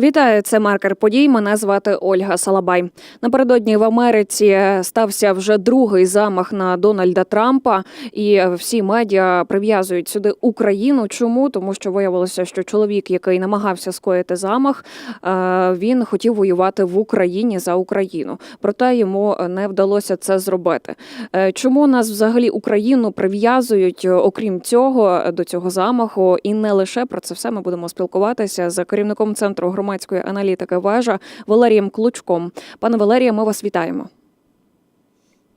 Вітаю, це маркер подій. Мене звати Ольга Салабай. Напередодні в Америці стався вже другий замах на Дональда Трампа, і всі медіа прив'язують сюди Україну. Чому? Тому що виявилося, що чоловік, який намагався скоїти замах, е, він хотів воювати в Україні за Україну. Проте йому не вдалося це зробити. Е, Чому нас взагалі Україну прив'язують, е, окрім цього, до цього замаху, і не лише про це все ми будемо спілкуватися з керівником центру громадської аналітики вежа Валерієм Клучком. Пане Валерія, ми вас вітаємо.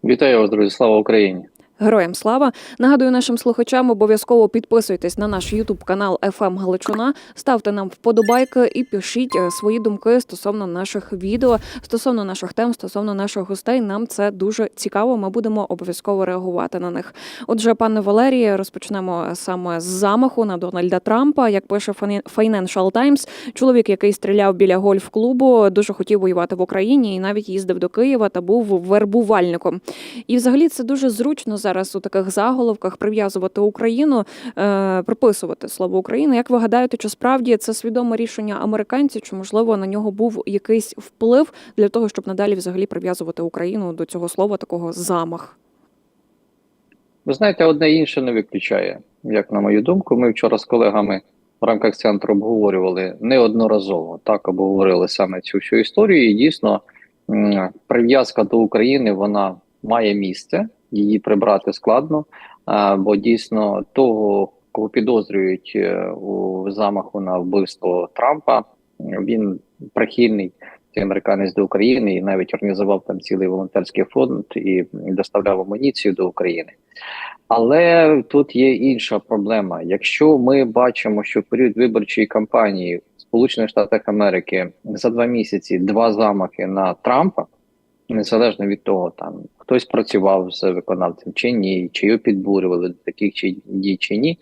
Вітаю вас, друзі! Слава Україні! Героям слава! Нагадую нашим слухачам, обов'язково підписуйтесь на наш Ютуб канал «ФМ Галичина, ставте нам вподобайки і пишіть е, свої думки стосовно наших відео, стосовно наших тем, стосовно наших гостей. Нам це дуже цікаво. Ми будемо обов'язково реагувати на них. Отже, пане Валеріє, розпочнемо саме з замаху на Дональда Трампа. Як пише Financial Times, чоловік, який стріляв біля гольф-клубу, дуже хотів воювати в Україні і навіть їздив до Києва та був вербувальником. І, взагалі, це дуже зручно зараз у таких заголовках прив'язувати Україну, е, приписувати слово Україна. Як ви гадаєте, чи справді це свідоме рішення американців, чи можливо на нього був якийсь вплив для того, щоб надалі взагалі прив'язувати Україну до цього слова, такого замах? Ви знаєте, одне інше не виключає. Як на мою думку, ми вчора з колегами в рамках центру обговорювали неодноразово. Так обговорили саме цю всю історію. І дійсно прив'язка до України вона має місце, її прибрати складно, бо дійсно того, кого підозрюють е, у замаху на вбивство Трампа, він прихильний цей американець до України і навіть організував там цілий волонтерський фонд і доставляв амуніцію до України. Але тут є інша проблема. Якщо ми бачимо, що в період виборчої кампанії в Сполучених Штатах Америки за два місяці два замахи на Трампа, незалежно від того, там хтось працював з виконавцем чи ні, чи його підбурювали до таких чи дій чи ні,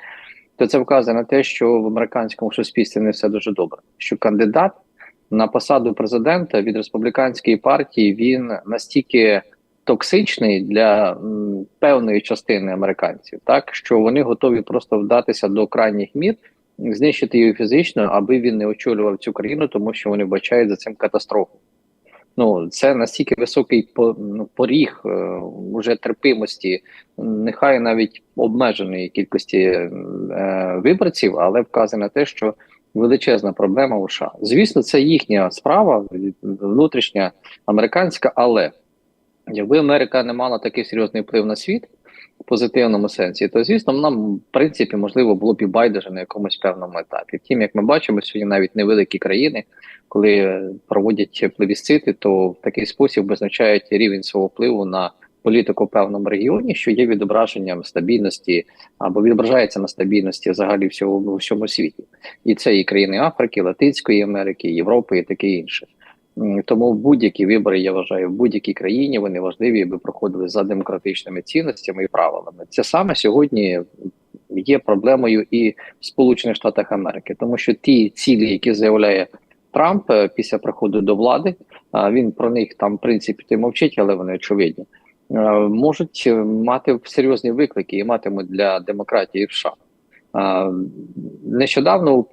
то це вказує на те, що в американському суспільстві не все дуже добре. Що кандидат на посаду президента від республіканської партії він настільки токсичний для певної частини американців, так що вони готові просто вдатися до крайніх мір, знищити його фізично, аби він не очолював цю країну, тому що вони бачають за цим катастрофу. Ну це настільки високий ну, поріг е, уже терпимості, нехай навіть обмеженої кількості е, виборців, але вказує на те, що величезна проблема в США. Звісно, це їхня справа, внутрішня американська, але якби Америка не мала такий серйозний вплив на світ в позитивному сенсі, то звісно, нам в принципі можливо було б і байдуже на якомусь певному етапі. Втім, як ми бачимо, сьогодні навіть невеликі країни, коли проводять плебісцити, то в такий спосіб визначають рівень свого впливу на політику в певному регіоні, що є відображенням стабільності або відображається на стабільності взагалі всього всьому світі, і це і країни Африки, Латинської Америки, Європи і таке інше. Тому будь-які вибори, я вважаю, в будь-якій країні вони важливі, аби проходили за демократичними цінностями і правилами. Це саме сьогодні є проблемою і в Сполучених Штатах Америки, тому що ті цілі, які заявляє Трамп е, після приходу до влади, а він про них там в принципі й мовчить, але вони очевидні, е, можуть е, мати серйозні виклики і матимуть для демократії в США. Нещодавно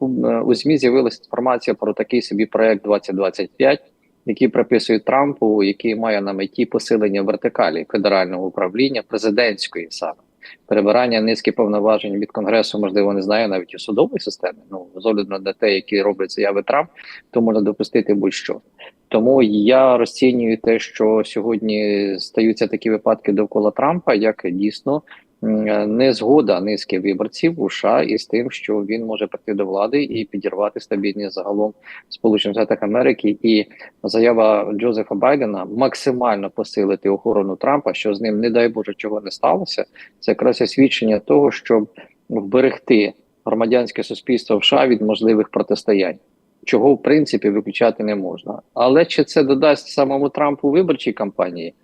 у, ЗМІ з'явилася інформація про такий собі проект 2025, який приписує Трампу, який має на меті посилення вертикалі федерального управління президентської саме перебирання низки повноважень від конгресу, можливо, не знаю навіть і судової системи. Ну з огляду на те, які роблять заяви Трамп, то можна допустити будь-що. Тому я розцінюю те, що сьогодні стаються такі випадки довкола Трампа, як дійсно незгода низки виборців у США із тим, що він може прийти до влади і підірвати стабільність загалом Сполучених Штатах Америки, і заява Джозефа Байдена максимально посилити охорону Трампа, що з ним, не дай Боже, чого не сталося. Це якраз свідчення того, щоб вберегти громадянське суспільство в США від можливих протистоянь. Чого в принципі виключати не можна, але чи це додасть самому Трампу виборчій кампанії?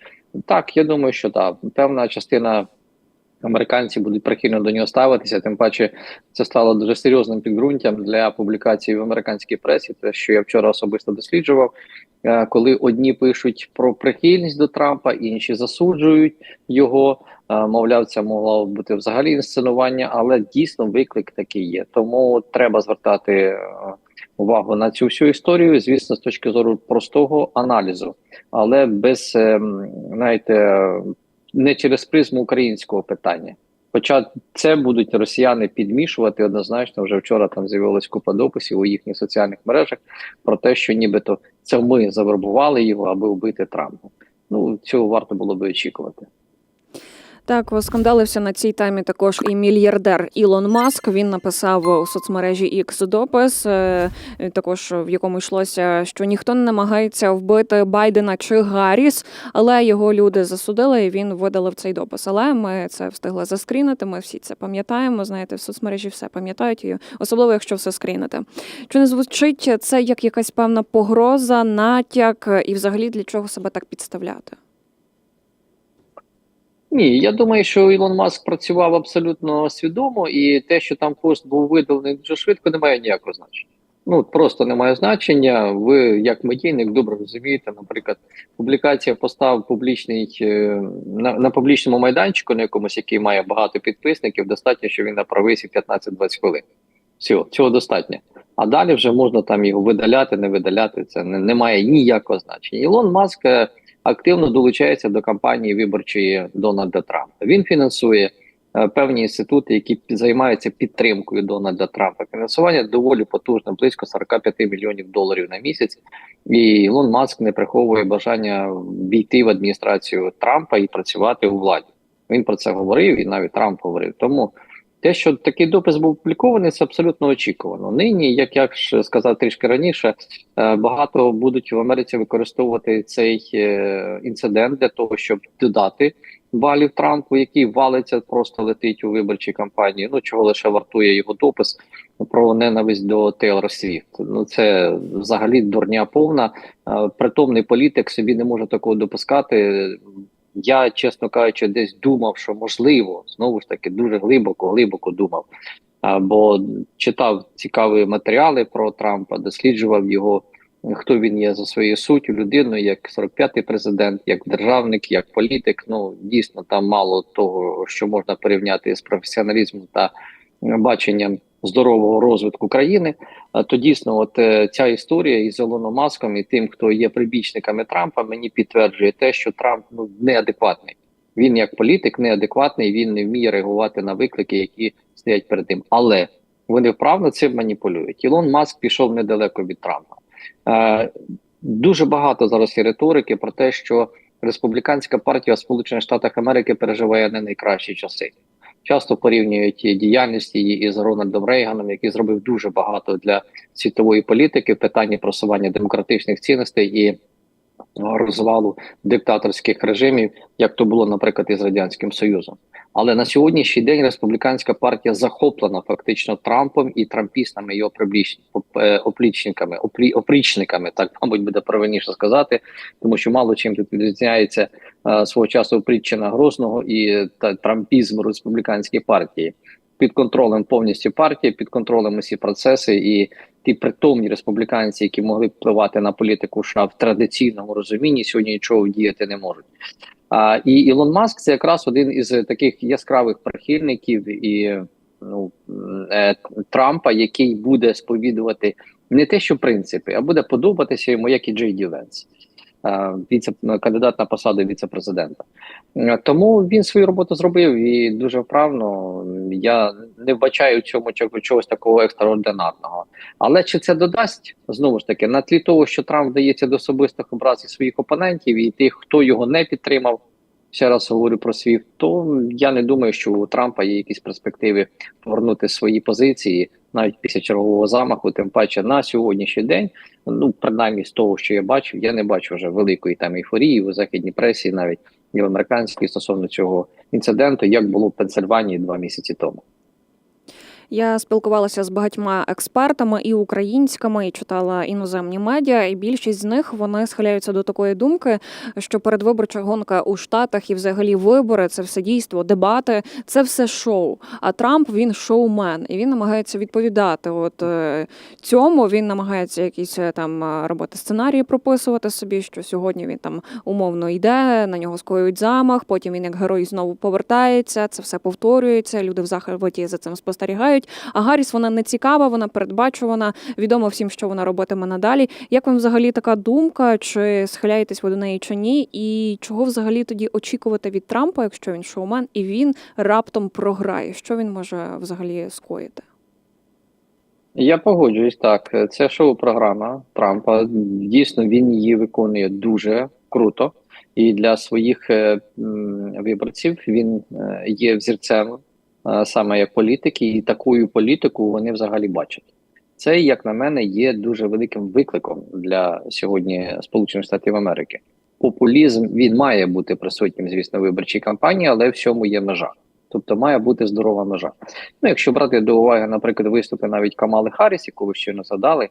Так, я думаю, що так. Певна частина американці будуть прихильно до нього ставитися. Тим паче, це стало дуже серйозним підґрунтям для публікації в американській пресі. Те, що я вчора особисто досліджував, е, коли одні пишуть про прихильність до Трампа, інші засуджують його. Е, Мовляв, це могло бути взагалі інсценування, але дійсно виклик такий є. Тому треба звертати е, увагу на цю всю історію, звісно, з точки зору простого аналізу, але без ем, знаєте, не через призму українського питання. Хоча це будуть росіяни підмішувати однозначно. Вже вчора там з'явилась купа дописів у їхніх соціальних мережах про те, що нібито це ми завербували його, аби вбити Трампа. Ну цього варто було би очікувати. Так, скандалився на цій темі також і мільярдер Ілон Маск. Він написав у соцмережі X допис, е, також в якому йшлося, що ніхто не намагається вбити Байдена чи Гарріс, але його люди засудили, і він видалив цей допис. Але ми це встигли заскрінити. Ми всі це пам'ятаємо. Знаєте, в соцмережі все пам'ятають, і особливо якщо все скрінити. Чи не звучить це як якась певна погроза, натяк, і взагалі для чого себе так підставляти? Ні, я думаю, що Ілон Маск працював абсолютно свідомо, і те, що там пост був видалений дуже швидко, не має ніякого значення. Ну просто не має значення. Ви, як медійник, добре розумієте, наприклад, публікація постав публічний е, на, на публічному майданчику, на якомусь, який має багато підписників, достатньо, що він на провисі 15-20 хвилин. Всього, цього достатньо. А далі вже можна там його видаляти, не видаляти. Це не, не має ніякого значення. Ілон Маск. Активно долучається до кампанії виборчої Дональда Трампа. Він фінансує е, певні інститути, які займаються підтримкою Дональда Трампа. Фінансування доволі потужне, близько 45 мільйонів доларів на місяць. І Ілон Маск не приховує бажання війти в адміністрацію Трампа і працювати у владі. Він про це говорив, і навіть Трамп говорив. Тому те, що такий допис був опублікований, це абсолютно очікувано. Нині, як я ж сказав трішки раніше, е, багато будуть в Америці використовувати цей е, інцидент для того, щоб додати балів Трампу, який валиться, просто летить у виборчій кампанії. Ну чого лише вартує його допис про ненависть до Тейлор Свіфт. Ну це взагалі дурня повна. Е, Притомний політик собі не може такого допускати. Я, чесно кажучи, десь думав, що можливо, знову ж таки, дуже глибоко, глибоко думав. Бо читав цікаві матеріали про Трампа, досліджував його, хто він є за своєю суттю, людиною, як 45-й президент, як державник, як політик. Ну дійсно там мало того, що можна порівняти з професіоналізмом та баченням здорового розвитку країни. То дійсно, от е, ця історія із Ілоном Маском і тим, хто є прибічниками Трампа, мені підтверджує те, що Трамп ну неадекватний. Він як політик неадекватний, він не вміє реагувати на виклики, які стоять перед ним. Але вони вправно цим маніпулюють. Ілон Маск пішов недалеко від Трампа. Е, дуже багато зараз є риторики про те, що республіканська партія в Сполучених Штатах Америки переживає не найкращі часи. Часто порівнюють діяльність її із Рональдом Рейганом, який зробив дуже багато для світової політики в питанні просування демократичних цінностей і розвалу диктаторських режимів, як то було, наприклад, із радянським Союзом. Але на сьогоднішній день республіканська партія захоплена фактично Трампом і трампістами його е, оплічниками, оплі, опрічниками, так мабуть, буде правильніше сказати, тому що мало чим тут відрізняється е, свого часу опріччина Грозного і та трампізм республіканської партії. Під контролем повністю партії, під контролем усі процеси і ті притомні республіканці, які могли впливати на політику США в традиційному розумінні, сьогодні нічого діяти не можуть. А, і Ілон Маск це якраз один із таких яскравих прихильників і ну, е, Трампа, який буде сповідувати не те, що принципи, а буде подобатися йому, як і Джей Ді Венс, е, віце кандидат на посаду віце-президента. Е, Тому він свою роботу зробив і дуже вправно. Я не вбачаю в цьому чого- чогось такого екстраординарного. Але чи це додасть знову ж таки на тлі того, що Трамп вдається до особистих образ і своїх опонентів і тих, хто його не підтримав. Ще раз говорю про світ, то я не думаю, що у Трампа є якісь перспективи повернути свої позиції навіть після чергового замаху. Тим паче на сьогоднішній день, ну принаймні з того, що я бачу, я не бачу вже великої там ейфорії у західній пресі, навіть і в американській стосовно цього інциденту, як було в Пенсильванії два місяці тому. Я спілкувалася з багатьма експертами і українськими, і читала іноземні медіа, і більшість з них вони схиляються до такої думки, що передвиборча гонка у Штатах і взагалі вибори це все дійство, дебати, це все шоу. А Трамп він шоумен, і він намагається відповідати. От е, цьому він намагається якісь е, там е, робити сценарії, прописувати собі, що сьогодні він там умовно йде, на нього скоюють замах. Потім він як герой знову повертається. Це все повторюється. Люди в захваті за цим спостерігають. Виходить. А Гарріс вона не цікава, вона передбачувана. Відомо всім, що вона робитиме надалі. Як вам взагалі така думка? Чи схиляєтесь ви до неї чи ні? І чого взагалі тоді очікувати від Трампа, якщо він шоумен, і він раптом програє? Що він може взагалі скоїти? Я погоджуюсь так. Це шоу-програма Трампа. Дійсно, він її виконує дуже круто, і для своїх е, виборців він е, є взірцем саме як політики, і такою політику вони взагалі бачать. Це, як на мене, є дуже великим викликом для сьогодні Сполучених Штатів Америки. Популізм він має бути присутнім, звісно, в виборчій кампанії, але всьому є межа. Тобто має бути здорова межа. Ну, якщо брати до уваги, наприклад, виступи навіть Камали Харріс, яку ви щойно задали,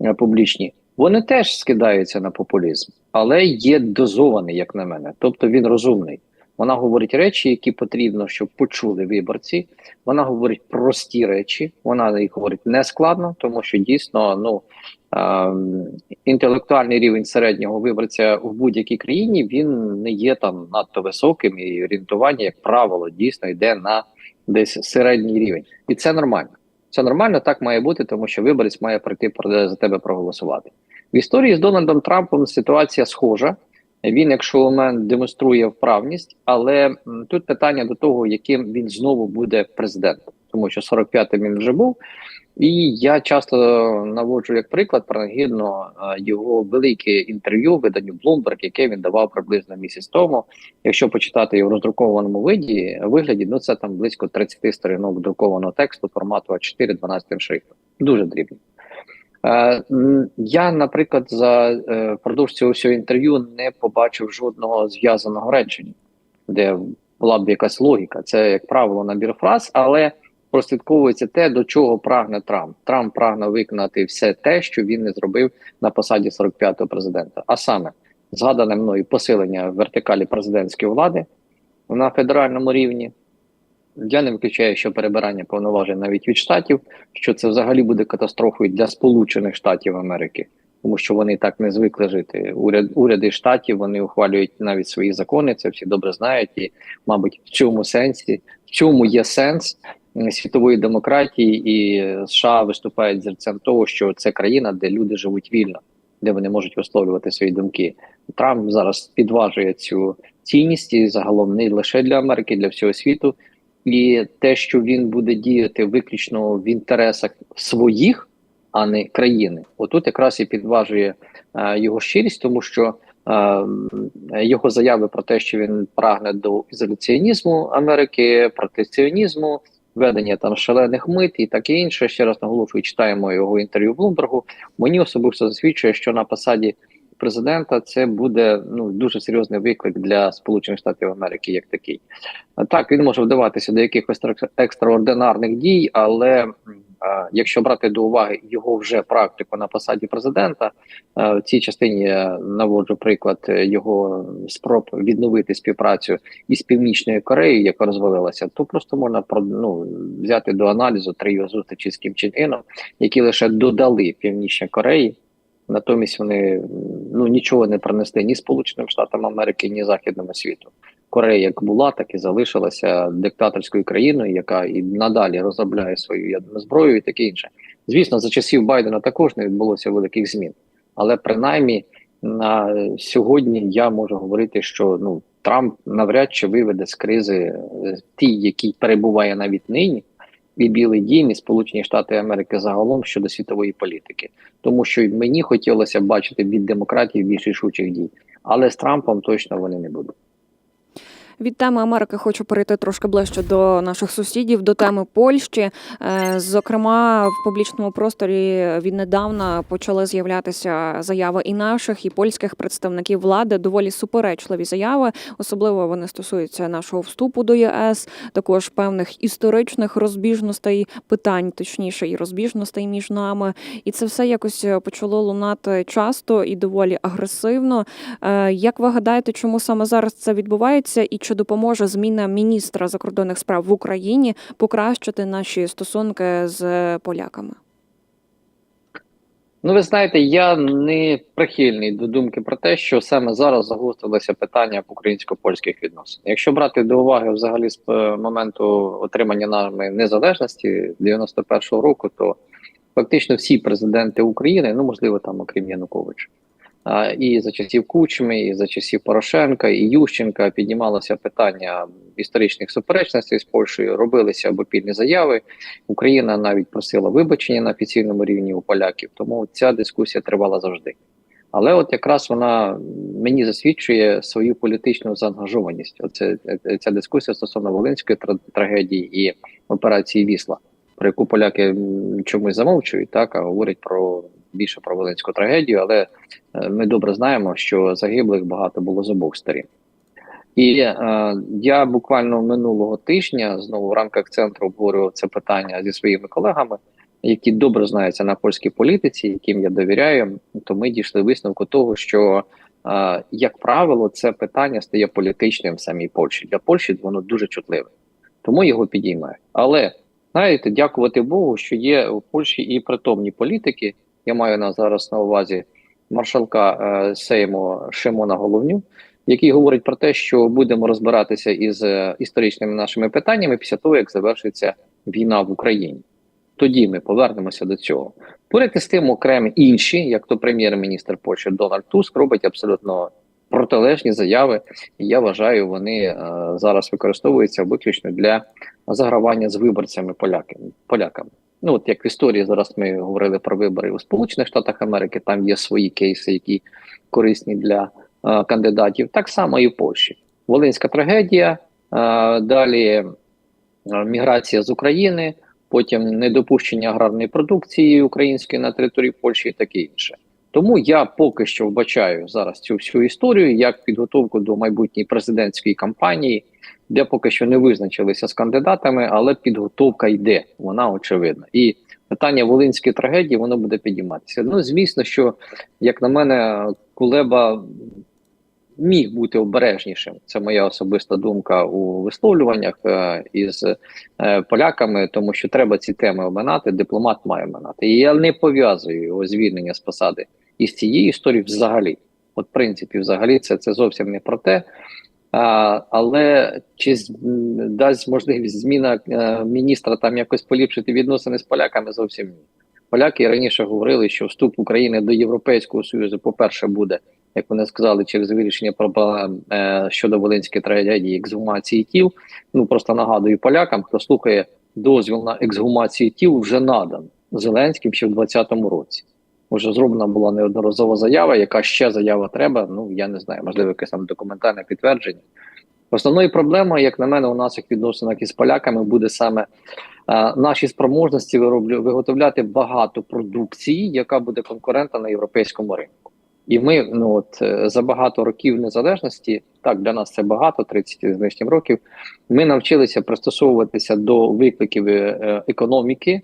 е, публічні, вони теж скидаються на популізм, але є дозований, як на мене. Тобто він розумний. Вона говорить речі, які потрібно, щоб почули виборці. Вона говорить прості речі, вона їх говорить нескладно, тому що дійсно ну ем, інтелектуальний рівень середнього виборця в будь-якій країні він не є там надто високим, і орієнтування, як правило, дійсно йде на десь середній рівень, і це нормально. Це нормально, так має бути, тому що виборець має прийти за тебе проголосувати. В історії з Дональдом Трампом ситуація схожа. Він, як шоумен, демонструє вправність, але тут питання до того, яким він знову буде президентом, тому що 45-м він вже був. І я часто наводжу як приклад принагідно е, його велике інтерв'ю виданню Bloomberg, яке він давав приблизно місяць тому. Якщо почитати його в роздрукованому виді, вигляді, ну це там близько 30 сторінок друкованого тексту формату А4 12 шрифтом. Дуже дрібно. Е, Я, наприклад, за е, впродовж цього всього інтерв'ю не побачив жодного зв'язаного речення, де була б якась логіка. Це, як правило, набір фраз, але прослідковується те, до чого прагне Трамп. Трамп прагне виконати все те, що він не зробив на посаді 45-го президента. А саме згадане мною посилення вертикалі президентської влади на федеральному рівні. Я не виключаю, що перебирання повноважень навіть від штатів, що це взагалі буде катастрофою для Сполучених Штатів Америки, тому що вони так не звикли жити. Уряд уряди штатів вони ухвалюють навіть свої закони. Це всі добре знають, і мабуть, в цьому сенсі в цьому є сенс світової демократії, і США виступають зерцем того, що це країна, де люди живуть вільно, де вони можуть висловлювати свої думки. Трамп зараз підважує цю цінність і загалом не лише для Америки, для всього світу. І те, що він буде діяти виключно в інтересах своїх, а не країни, отут якраз і підважує е, його щирість, тому що е, його заяви про те, що він прагне до ізоляціонізму Америки, протекціонізму, введення там шалених мит і таке інше. Ще раз наголошую, читаємо його інтерв'ю Блумбергу. Мені особисто засвідчує, що на посаді президента це буде ну дуже серйозний виклик для Сполучених Штатів Америки, як такий. Так, він може вдаватися до якихось екстраординарних дій, але якщо брати до уваги його вже практику на посаді президента, в цій частині я наводжу приклад його спроб відновити співпрацю із Північною Кореєю, яка розвалилася, то просто можна про- ну, взяти до аналізу три його зустрічі з Кім Чен Іном, які лише додали Північній Кореї. Натомість вони ну нічого не принесли ні Сполученим Штатам Америки, ні Західному світу. Корея як була, так і залишилася диктаторською країною, яка і надалі розробляє свою ядерну зброю і таке інше. Звісно, за часів Байдена також не відбулося великих змін, але принаймні на сьогодні я можу говорити, що ну Трамп навряд чи виведе з кризи е, ті, які перебуває навіть нині, і Білий Дім, і Сполучені Штати Америки загалом щодо світової політики, тому що мені хотілося бачити від демократії більш рішучих дій, але з Трампом точно вони не будуть. Від теми Америки хочу перейти трошки ближче до наших сусідів, до теми Польщі. Е, Зокрема, в публічному просторі віднедавна почали з'являтися заяви і наших, і польських представників влади. Доволі суперечливі заяви. Особливо вони стосуються нашого вступу до ЄС, також певних історичних розбіжностей, питань, точніше, і розбіжностей між нами. І це все якось почало лунати часто і доволі агресивно. Е, Як ви гадаєте, чому саме зараз це відбувається, і чи допоможе зміна міністра закордонних справ в Україні покращити наші стосунки з поляками? Ну, ви знаєте, я не прихильний до думки про те, що саме зараз загострилося питання українсько-польських відносин. Якщо брати до уваги взагалі з е, моменту отримання нами незалежності 91-го року, то фактично всі президенти України, ну можливо, там окрім Януковича, і за часів Кучми, і за часів Порошенка, і Ющенка піднімалося питання історичних суперечностей з Польщею, робилися обопільні заяви. Україна навіть просила вибачення на офіційному рівні у поляків, тому ця дискусія тривала завжди. Але от якраз вона мені засвідчує свою політичну заангажованість. Оце е, ця дискусія стосовно Волинської трагедії і операції Вісла, про яку поляки чомусь замовчують, так а говорять про більше про Волинську трагедію. Але е, ми добре знаємо, що загиблих багато було з обох сторін. І е, я буквально минулого тижня знову в рамках центру обговорював це питання зі своїми колегами, які добре знаються на польській політиці, яким я довіряю. То ми дійшли висновку того, що е, як правило, це питання стає політичним в самій Польщі. Для Польщі воно дуже чутливе, тому його підіймають. Але знаєте, дякувати Богу, що є у Польщі і притомні політики. Я маю на зараз на увазі маршалка е, Сейму Шимона Головню, який говорить про те, що будемо розбиратися із е, історичними нашими питаннями після того, як завершиться війна в Україні. Тоді ми повернемося до цього. Поряд із тим, окремі інші, як то прем'єр-міністр Польщі Дональд Туск, робить абсолютно протилежні заяви. І я вважаю, вони е, зараз використовуються виключно для загравання з виборцями поляками. Ну от як в історії зараз ми говорили про вибори у Сполучених Штатах Америки, там є свої кейси, які корисні для е, кандидатів. Так само і в Польщі. Волинська трагедія, е, далі е, міграція з України, потім недопущення аграрної продукції української на території Польщі і таке інше. Тому я поки що вбачаю зараз цю всю історію як підготовку до майбутньої президентської кампанії, де поки що не визначилися з кандидатами, але підготовка йде, вона очевидна. І питання волинської трагедії воно буде підійматися. Ну звісно, що як на мене, Кулеба міг бути обережнішим. Це моя особиста думка у висловлюваннях е, із е, поляками, тому що треба ці теми оминати. Дипломат має оминати. І я не пов'язую його звільнення з посади із цієї історії взагалі. От, в принципі, взагалі, це, це зовсім не про те. Але чи дасть можливість зміна е, міністра там якось поліпшити відносини з поляками? Зовсім ні. Поляки раніше говорили, що вступ України до Європейського Союзу, по-перше, буде, як вони сказали, через вирішення проблем щодо Волинської трагедії ексгумації тіл. Ну просто нагадую полякам, хто слухає дозвіл на ексгумацію тіл, вже надан Зеленським ще в 2020 році. Вже зроблена була неодноразова заява. Яка ще заява треба? Ну я не знаю, можливо, якесь там документальне підтвердження. Основною проблемою, як на мене, у наших відносинах із поляками буде саме е, наші спроможності вироблю, виготовляти багато продукції, яка буде конкурентна на європейському ринку. І ми ну от е, за багато років незалежності, так для нас це багато, 30 з лишнім років. Ми навчилися пристосовуватися до викликів е, економіки е,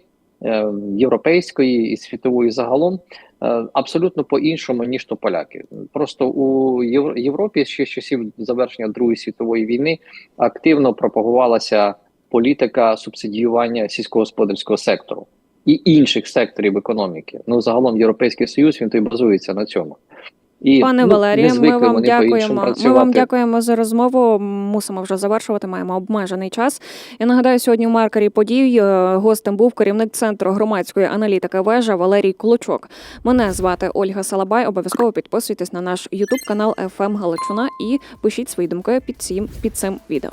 європейської і світової загалом е, абсолютно по-іншому ніж то поляки. Просто у Європі ще з часів завершення Другої світової війни активно пропагувалася політика субсидіювання сільськогосподарського сектору і інших секторів економіки. Ну загалом Європейський Союз він то базується на цьому. І Пане ну, Валерію, ми вам дякуємо. Ми вам дякуємо за розмову. Мусимо вже завершувати. Маємо обмежений час. Я нагадаю, сьогодні в маркері подій е, гостем був керівник центру громадської аналітики вежа Валерій Кулучок. Мене звати Ольга Салабай. Обов'язково підписуйтесь на наш Ютуб канал «ФМ Галичина і пишіть свої думки під цим під цим відео.